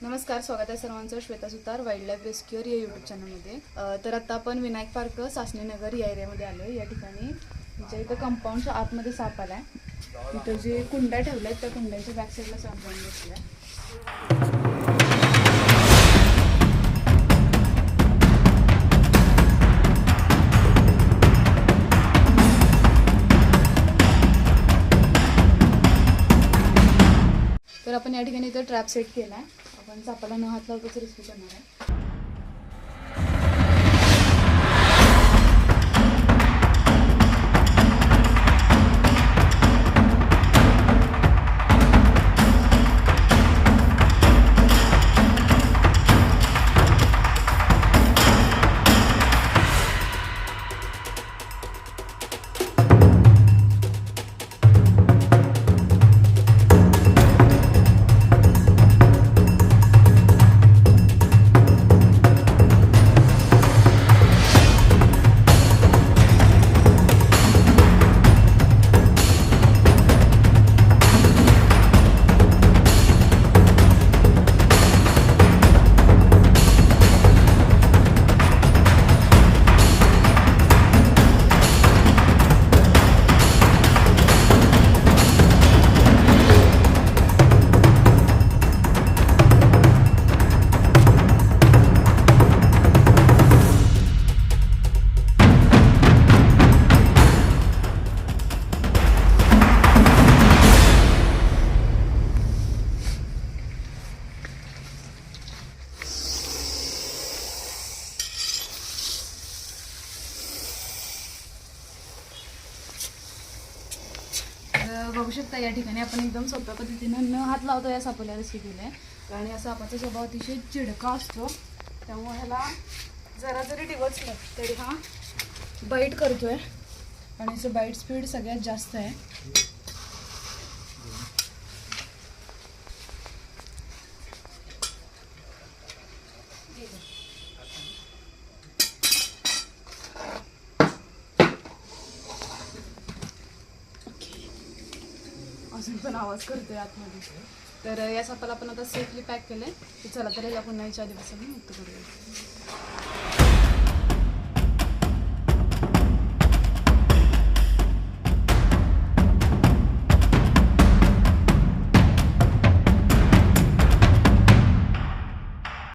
नमस्कार स्वागत आहे सर्वांचं. Shweta Sutar wildlife rescuer या यूट्यूब चॅनलमध्ये तर आता आपण विनायक पार्क सासणीनगर या एरियामध्ये आलो आहे या ठिकाणी म्हणजे इथं कंपाऊंडच्या आतमध्ये साप आला आहे इथं जे कुंड्या ठेवल्या आहेत त्या कुंड्यांच्या बॅक साईडला साप जाऊन आपण या ठिकाणी इथं ट्रॅप सेट केला आहे आपण सापाला न हात लावताच रेस्क्यू करणार आहे. बघू शकता या ठिकाणी. आपण एकदम सोप्या पद्धतीनं न हात लावतो या आपल्याला शिकवलं आहे. आणि या सापाचा स्वभाव अतिशय चिडका असतो. त्यामुळे ह्याला जरा जरी डिवचलं तरी हा बाईट करतो आहे आणि असं बाईट स्पीड सगळ्यात जास्त आहे. अजून पण आवाज करतोय आतमध्ये. तर या सापाला आपण आता सेफली पॅक केलंय. तर चला तर याला पुन्हा याच्या आधीपासून मुक्त करूया.